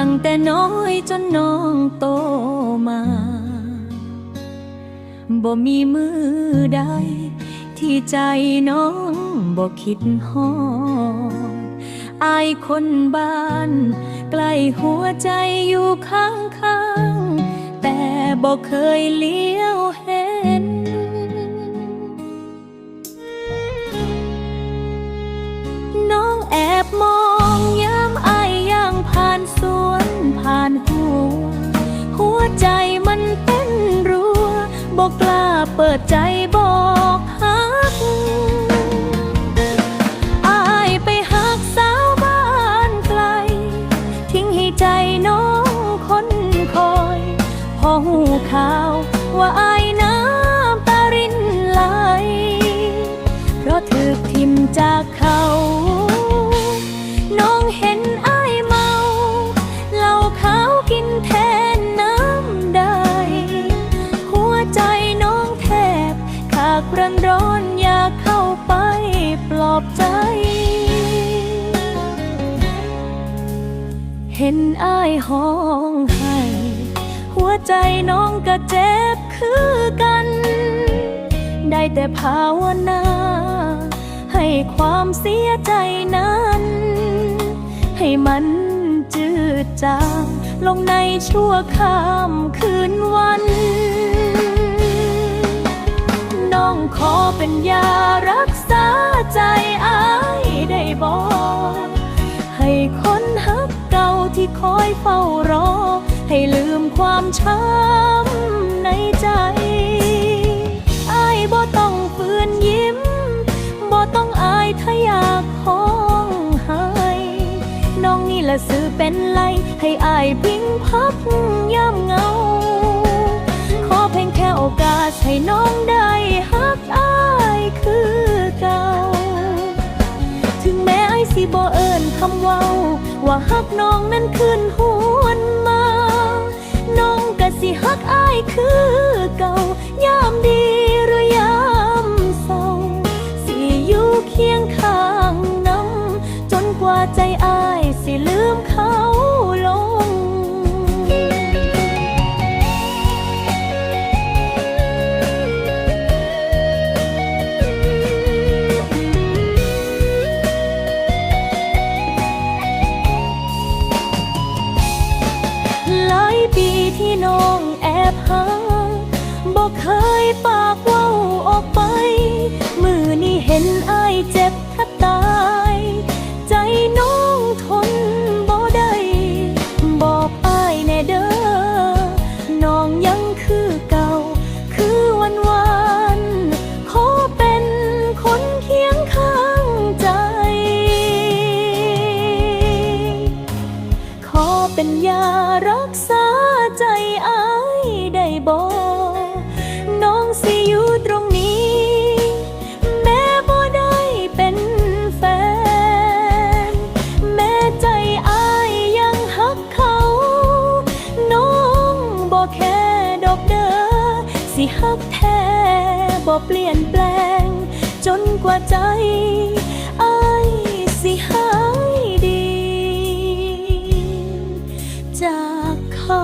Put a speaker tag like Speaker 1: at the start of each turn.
Speaker 1: ั้งแต่น้อยจนน้องโตมาบ่มีมือใด ที่ใจน้องบ่คิดฮอดอายคนบ้าน ใกล้หัวใจอยู่ข้างๆ แต่บ่เคยเลี้ยวเห็น เปิดใจบอกฮักอายไปฮักสาวบ้านไกล ทิ้งให้ใจน้องคนคอย พอหูข่าวว่าอายน้ำตารินไหล เพราะถึกทิมจากเขา อบใจ เห็นอายห้องไห้ หัวใจน้องก็เจ็บคือกัน ได้แต่ภาวนา ให้ความเสียใจนั้น ให้มันจืดจางลงในชั่วข้ามคืนวัน น้องขอเป็นยารัก บอให้คนฮักเก่าที่คอยเฝ้ารอ ให้ลืมความช้ำในใจอายบ่ต้องฝืนยิ้มบ่ต้องอายถ้าอยากห้องไห้น้องนี่ละสื่อเป็นไรให้อายพิงพักย่ำเงา ขอเพียงแค่โอกาสให้น้องได้ฮักอาย คำเว้า ว่าฮักน้องนั้นขึ้นหวนมา น้องก็สิฮักอายคือเก่ายามดีหรือยามเศร้า สิอยู่เคียงข้างนำจนกว่าใจอายสิลืมเขา บหาบอกเคยปากว้าออกไป มือนี่เห็นอายเจ็บแทบตาย ใจน้องทนบ่ได้บอกอายแน่เด้อน้องยังคือเก่า คือวันวานขอเป็นคนเคียงข้างใจ ขอเป็นยารัก บอน้องสิอยู่ตรงนี้ แม้บ่ได้เป็นแฟน แม้ใจอายยังหักเขา น้องบ่แค่ดอกเด้อสิหักแท้บ่เปลี่ยนแปลง จนกว่าใจอายสิหายดี จากเขา